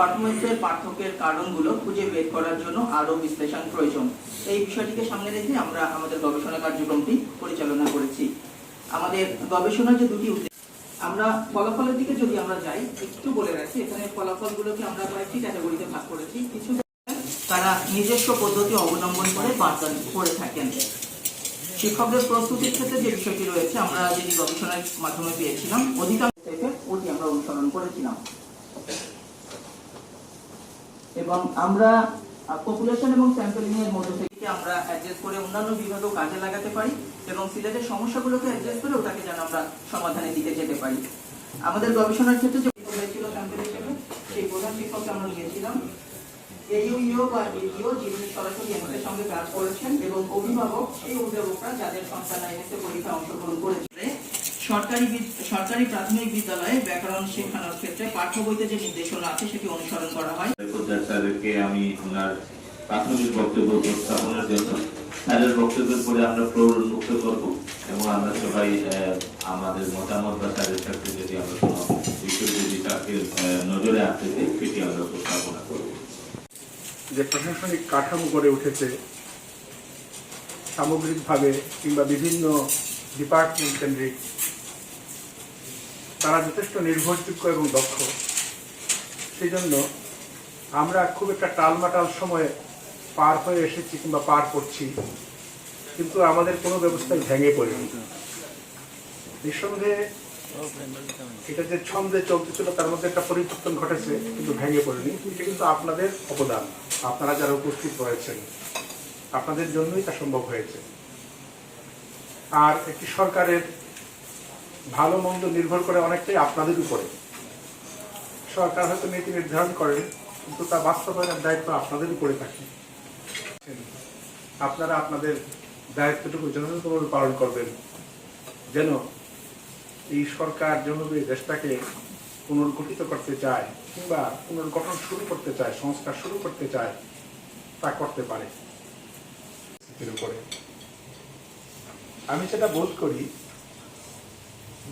পারফরমেন্সের পার্থক্যের কারণগুলো খুঁজে বের করার জন্য আরও বিশ্লেষণ প্রয়োজন। এই বিষয়টিকে সামনে রেখে আমরা আমাদের গবেষণা কার্যক্রমটি পরিচালনা করেছি। আমাদের গবেষণার যে দুটি আমরা ফলাফলের দিকে যদি আমরা যাই, একটু বলে রাখি, এখানে ফলাফলগুলোকে আমরা কয়েকটি ক্যাটাগরিতে ভাগ করেছি। কিছু তারা নিজস্ব পদ্ধতি অবলম্বন করে পাঠদান করে থাকেন। শিক্ষকদের প্রস্তুতির ক্ষেত্রে যে বিষয়টি রয়েছে, আমরা যেটি গবেষণার মাধ্যমে পেয়েছিলাম, অধিকাংশ থেকে ওটি আমরা অনুসরণ করেছিলাম এবং আমরা পপুলেশন এবং স্যাম্পলিং এর মধ্যে থেকে আমরা অ্যাডজাস্ট করে অন্যান্য বিভাগেও কাজে লাগাতে পারি এবং সিলেটের সমস্যাগুলোকে অ্যাডজাস্ট করে ওটাকে যেন আমরা সমাধানের দিকে যেতে পারি। আমাদের গবেষণার ক্ষেত্রে যে হয়েছিল স্যাম্পল হিসেবে সেই প্রধান শিক্ষককে আমরা নিয়েছিলাম। এইও বা ইও যিনি সরাসরি আমাদের সঙ্গে কাজ করেছেন এবং অভিভাবক, সেই অভিভাবকরা যাদের সন্তান আইএসএ পরীক্ষায় অংশগ্রহণ করেছে। সরকারি সরকারি প্রাথমিক বিদ্যালয়ে ব্যাকরণ শেখানোর ক্ষেত্রে পাঠ্য বইতে যে নির্দেশনা আছে সেটি অনুসরণ করা হয়। স্যারকে আমি ওনার প্রাথমিক বক্তব্য উপস্থাপনের জন্য স্যারের বক্তব্যের পরে আমরা করব এবং আমরা সবাই আমাদের মতামত বা স্যারের সাথে যদি আমরা কোনো বিষয় যদি তাকে আহ, নজরে আসতে চাই সেটি আমরা উপস্থাপনা করব। যে প্রশাসনিক কাঠামো গড়ে উঠেছে সামগ্রিকভাবে কিংবা বিভিন্ন ডিপার্টমেন্ট কেন্দ্রিক তারা যথেষ্ট নির্ভরযোগ্য এবং দক্ষ। সেই জন্য আমরা খুব একটা টালমাটাল সময়ে পার হয়ে এসেছি কিংবা পার করছি, কিন্তু আমাদের কোনো ব্যবস্থায় ভেঙে পড়েনি। নিঃসন্দেহে এটা যে ছন্দে চলতেছিল তার মধ্যে একটা পরিবর্তন ঘটেছে, কিন্তু ভেঙে পড়েনি। এটা কিন্তু আপনাদের অবদান। আপনারা যারা উপস্থিত রয়েছেন, আপনাদের জন্যই তা সম্ভব হয়েছে। আর একটি সরকারের ভালো মন্দ নির্ভর করে অনেকটাই আপনাদের উপরে। সরকার হয়তো নীতি নির্ধারণ করেন, কিন্তু তা বাস্তবায়নের দায়িত্ব আপনাদের উপরে থাকে। আপনারা আপনাদের দায়িত্বটুকু যথাযথভাবে পালন করবেন, যেন এই সরকার যেভাবে দেশটাকে পুনর্গঠিত করতে চায়, কিংবা পুনর্গঠন শুরু করতে চায়, সংস্কার শুরু করতে চায়, তা করতে পারে। উপরে। আমি সেটা বোধ করি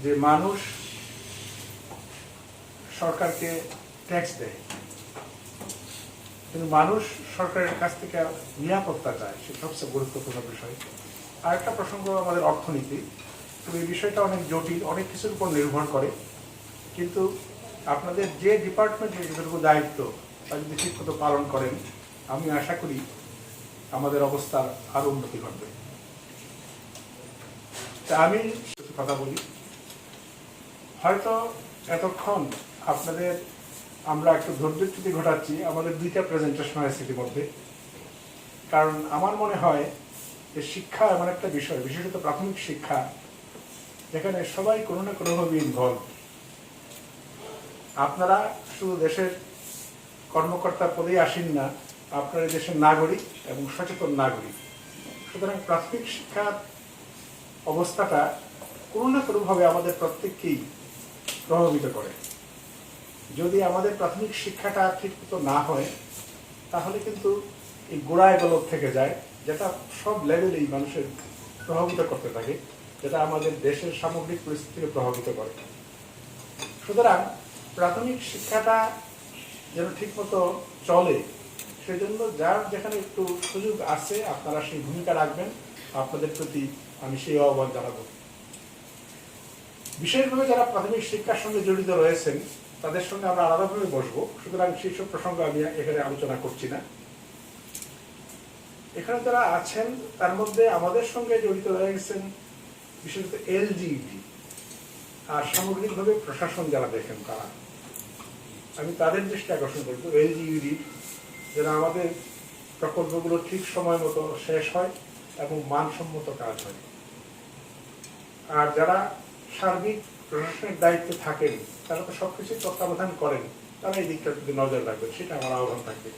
যে মানুষ সরকারকে ট্যাক্স দেয়, কিন্তু মানুষ সরকারের কাছ থেকে নিরাপত্তা চায় সেটা সবচেয়ে গুরুত্বপূর্ণ বিষয়। আর একটা প্রসঙ্গ আমাদের অর্থনীতি তবে এই বিষয়টা অনেক জটিল, অনেক কিছুর উপর নির্ভর করে। কিন্তু আপনাদের যে ডিপার্টমেন্টের যতটুকু দায়িত্ব, তা যদি ঠিকমতো পালন করেন, আমি আশা করি আমাদের অবস্থার আরও উন্নতি ঘটবে। তা আমি কথা বলি। হয়তো এতক্ষণ আপনাদের আমরা একটু ধৈর্যচ্যুতি ঘটাচ্ছি, আমাদের দুইটা প্রেজেন্টেশন হয়েছে ইতিমধ্যে। কারণ আমার মনে হয় যে শিক্ষা এমন একটা বিষয়, বিশেষত প্রাথমিক শিক্ষা, যেখানে সবাই কোনো না কোনোভাবে ইনভলভ আপনারা শুধু দেশের কর্মকর্তা পদেই আসেন না, আপনারা দেশের নাগরিক এবং সচেতন নাগরিক। সুতরাং প্রাথমিক শিক্ষার অবস্থাটা কোনো না কোনোভাবে আমাদের প্রত্যেককেই প্রভাবিত করে। যদি আমাদের প্রাথমিক শিক্ষাটা ঠিক মতো না হয়, তাহলে কিন্তু এই গোড়ায় গলক থেকে যায়, যেটা সব লেভেলেই মানুষের প্রভাবিত করতে থাকে, যেটা আমাদের দেশের সামগ্রিক পরিস্থিতিকে প্রভাবিত করে। সুতরাং প্রাথমিক শিক্ষাটা যেন ঠিকমতো চলে, সেজন্য যার যেখানে একটু সুযোগ আছে, আপনারা সেই ভূমিকা রাখবেন। আপনাদের প্রতি আমি সেই আহ্বান জানাব। বিশেষভাবে যারা প্রাথমিক শিক্ষার সঙ্গে জড়িত রয়েছেন, তাদের সঙ্গে আমরা আলাদাভাবে বসবো। সুতরাং সেই সব প্রসঙ্গ আমি এখানে আলোচনা করছি না। এখানে যারা আছেন, তার মধ্যে আমাদের সঙ্গে জড়িত রয়ে গেছেন বিশেষত এলজিইডি আর সামগ্রিকভাবে প্রশাসন যারা দেখেন তারা। আমি তাদের দৃষ্টি আকর্ষণ করব এলজিইডি যেন আমাদের প্রকল্পগুলো ঠিক সময় মতো শেষ হয় এবং মানসম্মত কাজ হয়। আর যারা সার্বিক প্রশাসনের দায়িত্বে থাকেন, তারা তো সবকিছু তত্ত্বাবধান করেন, তারা এই দিকটার প্রতি নজর রাখবেন, সেটা আমার আহ্বান থাকবে।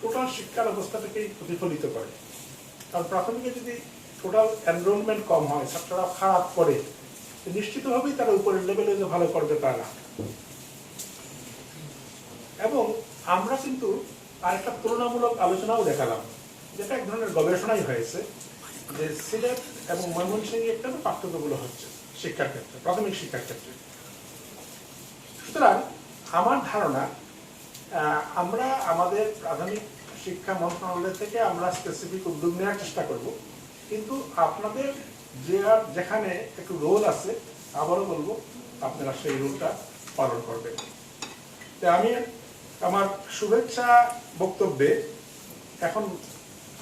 টোটাল শিক্ষা ব্যবস্থাটাকেই প্রতিফলিত করে। কারণ প্রাথমিকে যদি টোটাল এনরোলমেন্ট কম হয়, ছাত্ররা খারাপ করে নিশ্চিতভাবেই তারা উপরের লেভেলে যে ভালো করবে তা না। এবং আমরা কিন্তু আরেকটা তুলনামূলক আলোচনাও দেখালাম, যেটা এক ধরনের গবেষণাই হয়েছে যে সিলেট এবং ময়মনসিংহে একটা পার্থক্যগুলো হচ্ছে। শিক্ষার ক্ষেত্রে, প্রাথমিক শিক্ষার ক্ষেত্রে। সুতরাং আমার ধারণা আমরা আমাদের প্রাথমিক শিক্ষা মন্ত্রণালয় থেকে আমরা স্পেসিফিক উদ্যোগ নেওয়ার চেষ্টা করব। কিন্তু আপনাদের যে যেখানে একটু রোল আছে, আবারও বলব, আপনারা সেই রোলটা পালন করবেন। আমি আমার শুভেচ্ছা বক্তব্যে এখন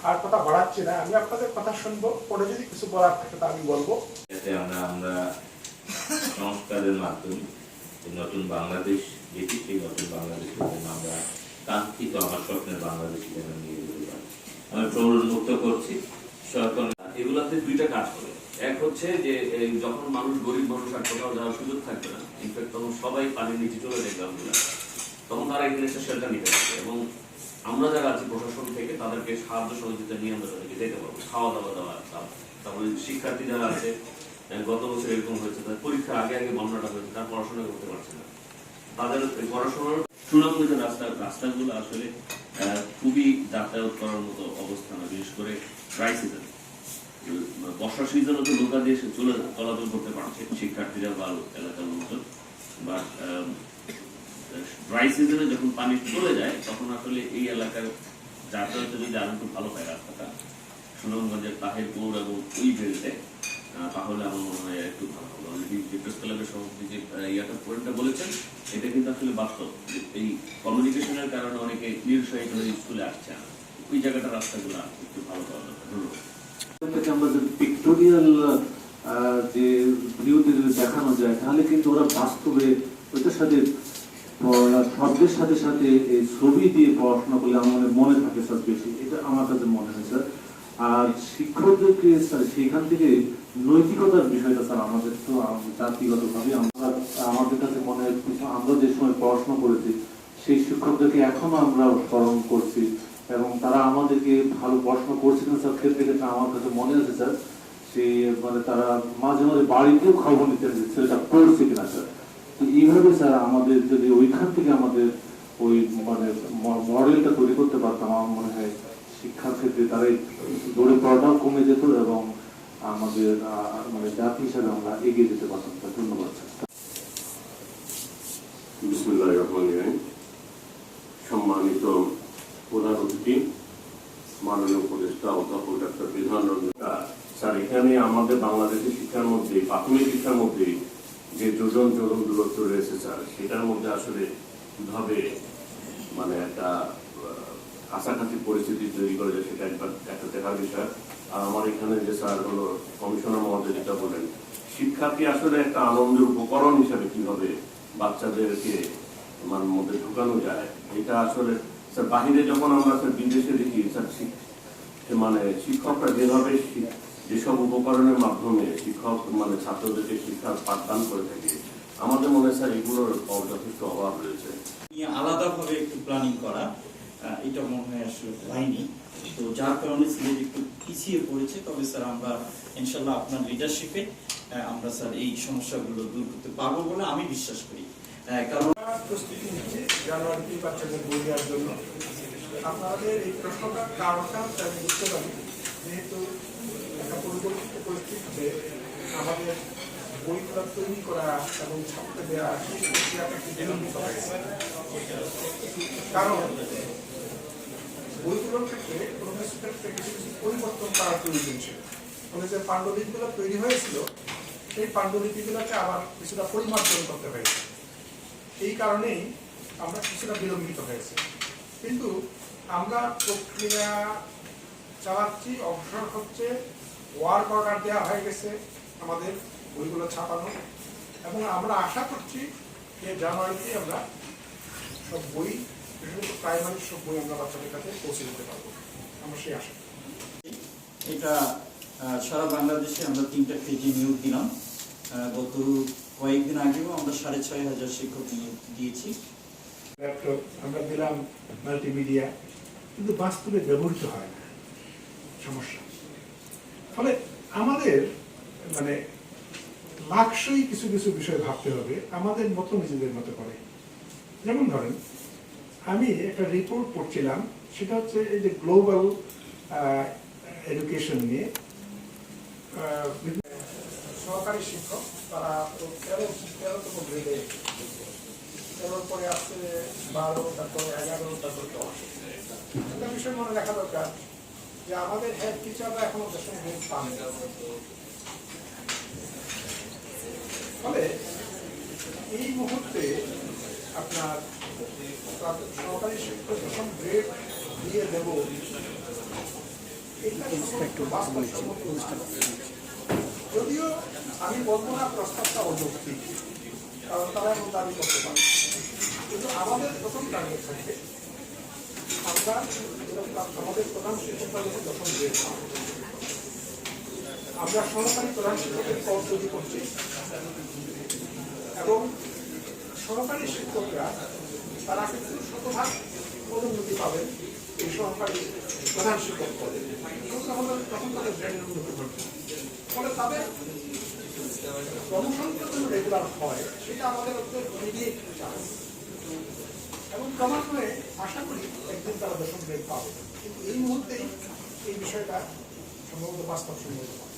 আর কথা বাড়াচ্ছি না। আমি আপনাদের কথা শুনব, পরে যদি কিছু বলার থাকে তা আমি বলব। যাতে আমরা আমরা সংস্কারের মাধ্যমে নতুন বাংলাদেশ দেখি সেই নতুন বাংলাদেশের আমরা কাঙ্ক্ষিত আমার স্বপ্নের বাংলাদেশ যেন নিয়ে আমি প্রবণমুক্ত করছি, সরকার এগুলাতে দুইটা কাজ করে। এক হচ্ছে যে যখন মানুষ গরিব মানুষ আর কোথাও যাওয়ার সুযোগ থাকবে না ইনফ্যাক্ট তখন সবাই পানির নিচে চলে যায় গ্রামগুলা তখন তারা এখানে এসে শেল্টার নিতে পারবে এবং আমরা যারা আছি প্রশাসন থেকে, তাদেরকে সাহায্য সহযোগিতা নিয়ে আমরা তাদেরকে যেতে পারব। খাওয়া দাওয়া দেওয়া তারপরে শিক্ষার্থী যারা আছে গত বছর এরকম হয়েছে, তাদের পরীক্ষার আগে আগে বন্যাটা হয়েছে, তারা পড়াশোনা করতে পারছে না। তাদের পড়াশোনার সুনামগঞ্জ রাস্তা, রাস্তাগুলো আসলে খুবই যাতায়াত করার মতো অবস্থা না, বিশেষ করে ড্রাই সিজন বর্ষা সিজনে তো নৌকা দিয়ে চলে, চলাচল করতে পারছে শিক্ষার্থীরা বা এলাকার লোকজন। বাট ড্রাই সিজনে যখন পানি চলে যায়, তখন আসলে এই এলাকার যাতায়াতে যদি আরও একটু ভালো পায় রাস্তাটা। সুনামগঞ্জের তাহেরপুর এবং ওই বেলতে তাহলে আমার মনে হয় একটু ভালো হবে। অলরেডি যে প্রেস ক্লাবের সভাপতি যে ইয়াটা পয়েন্টটা বলেছেন, এটা কিন্তু আসলে বাস্তব। এই কমিউনিকেশনের কারণে অনেকে নিরুৎসাহিত হয়ে স্কুলে আসছে না। ওই জায়গাটা, রাস্তাগুলো একটু ভালো ধন্যবাদ। আমরা যদি যে দেখানো যায়, তাহলে কিন্তু ওরা বাস্তবে ওইটার সাথে পড়া- শব্দের সাথে সাথে এই ছবি দিয়ে পড়াশোনা করলে আমার মনে থাকে স্যার বেশি। এটা আমার কাছে মনে হয় স্যার। আর শিক্ষকদেরকে স্যার সেখান থেকে নৈতিকতার বিষয়টা স্যার আমাদের তো জাতিগতভাবে আমরা আমাদের কাছে মনে হয় কিছু আমরা যে সময় পড়াশোনা করেছি, সেই শিক্ষকদেরকে এখনও আমরা স্মরণ করছি। এবং তারা আমাদেরকে ভালো পড়াশোনা করছিলেন স্যার ক্ষেত্রে ক্ষেত্রে আমার কাছে মনে আছে স্যার। সেই মানে তারা মাঝে মাঝে বাড়িতেও খবর নিতেন যে ছেলেটা পড়ছে কিনা স্যার। এইভাবে স্যার আমাদের যদি ওইখান থেকে আমাদের ওই মানে মডেলটা তৈরি করতে পারতাম, আমার মনে হয় শিক্ষার ক্ষেত্রে তারা দৌড়ে পড়াটাও কমে যেত এবং আমাদের মানে জাতি হিসাবে আমরা এগিয়ে যেতে পারতাম। ধন্যবাদ, স্যার। সম্মানিত প্রধান অতিথি, মাননীয় উপদেষ্টা, অধ্যাপক ডাক্তার বিধান রঞ্জন। স্যার, এখানে আমাদের বাংলাদেশের শিক্ষার মধ্যে, প্রাথমিক শিক্ষার মধ্যে যে যোজন যোজন দূরত্ব রয়েছে স্যার, সেটার মধ্যে আসলে কীভাবে মানে একটা কাছাকাছি পরিস্থিতি তৈরি করা যায় সেটা একবার একটা দেখার বিষয়। আর আমার এখানে যে স্যার হলো কমিশনার মহোদয়, যেটা বলেন শিক্ষাকে আসলে একটা আনন্দের উপকরণ হিসাবে কীভাবে বাচ্চাদেরকে মানে মধ্যে ঢুকানো যায়, এটা আসলে, স্যার, বাহিরে যখন আমরা স্যার বিদেশে দেখি, স্যার মানে শিক্ষকরা যেভাবে যেসব উপকরণের মাধ্যমে শিক্ষক মানে ছাত্রদেরকে শিক্ষা পাঠদান করে থাকে আমাদের মনে হয় স্যার এগুলোর যথেষ্ট অভাব রয়েছে। নিয়ে আলাদাভাবে একটু প্ল্যানিং করা এটা মনে হয় আসলে হয়নি। তো যার কারণে সিলেট একটু পিছিয়ে পড়েছে তবে স্যার আমরা ইনশাল্লাহ আপনার লিডারশিপে আমরা স্যার এই সমস্যাগুলো দূর করতে পারব বলে আমি বিশ্বাস করি। কারণ প্রস্তুতি নিচ্ছি জানুয়ারিতে বাচ্চাদের বই দেওয়ার জন্য। আপনাদের এই প্রশ্নটার কারণটা বুঝতে পারি যেহেতু একটা পরিস্থিতিতে আমাদের বইগুলো তৈরি করা এবং ছাপতে দেওয়া বিলম্বিত হয়েছে কারণ বইগুলোর ক্ষেত্রে কোনো কিছু ক্ষেত্রে কিছু কিছু পরিবর্তন করার প্রয়োজন ছিল ফলে যে পাণ্ডুলিপিগুলো তৈরি হয়েছিল সেই পাণ্ডুলিপিগুলোকে আবার কিছুটা পরিমার্জন করতে হয়েছে এই কারণেই আমরা কিছুটা বিলম্বিত হয়েছে কিন্তু আমরা প্রক্রিয়া চালাচ্ছি অবসর হচ্ছে ওয়ার্ক অর্ডার দেওয়া হয়ে গেছে আমাদের বইগুলো ছাপানো। এবং আমরা আশা করছি যে জানুয়ারিতে আমরা সব বই বিশেষত প্রাইমারি সব বই আমরা বাচ্চাদের কাছে পৌঁছে দিতে পারব। আমরা সেই আশা এটা সারা বাংলাদেশে আমরা তিনটা পেজে নিয়োগ দিলাম। গত কয়েকদিন আগেও আমরা সাড়ে ছয় হাজার শিক্ষক নিয়োগ দিয়েছি। ল্যাপটপ আমরা দিলাম মাল্টিমিডিয়া কিন্তু বাস্তবে ব্যবহৃত হয় না। সমস্যা। ফলে আমাদের মানে লাক্সই কিছু কিছু বিষয় ভাবতে হবে, আমাদের মতো নিজেদের মতো করে। যেমন ধরেন, আমি একটা রিপোর্ট পড়ছিলাম, সেটা হচ্ছে এই যে গ্লোবাল এডুকেশন নিয়ে। সহকারী শিক্ষক, তারা তো তেরো তেরোতম গ্রেডে তেরোর পরে আসছে বারো, তারপর এগারো, তারপর দশ। একটা বিষয় মনে রাখা দরকার। যে আমাদের হেড টিচাররা এখনও পান ফলে এই মুহূর্তে আপনার সরকারি শিক্ষক দশম গ্রেড দিয়ে দেব এটা একটু বাস্তবসম্মত যদিও আমি বলব না প্রস্তাবটা অযৌক্তিক কারণ তারা এমন দাবি করতে পারে। কিন্তু আমাদের প্রথম টার্গেট থাকবে আমরা আমাদের প্রধান শিক্ষকরা পদ তৈরি করছি এবং সহকারী শিক্ষকরা তারা কিন্তু শতভাগ পদোন্নতি পাবেন এই সহকারী প্রধান শিক্ষক পদে তখন তাদের ফলে তাদের যেন রেগুলার হয় সেটা আমাদের হচ্ছে ইমিডিয়েট চান্স এবং ক্রমান্বয়ে আশা করি একদিন তারা দশম গ্রেড পাবে। কিন্তু এই মুহূর্তেই এই বিষয়টা সম্ভবত বাস্তবসম্মত নয়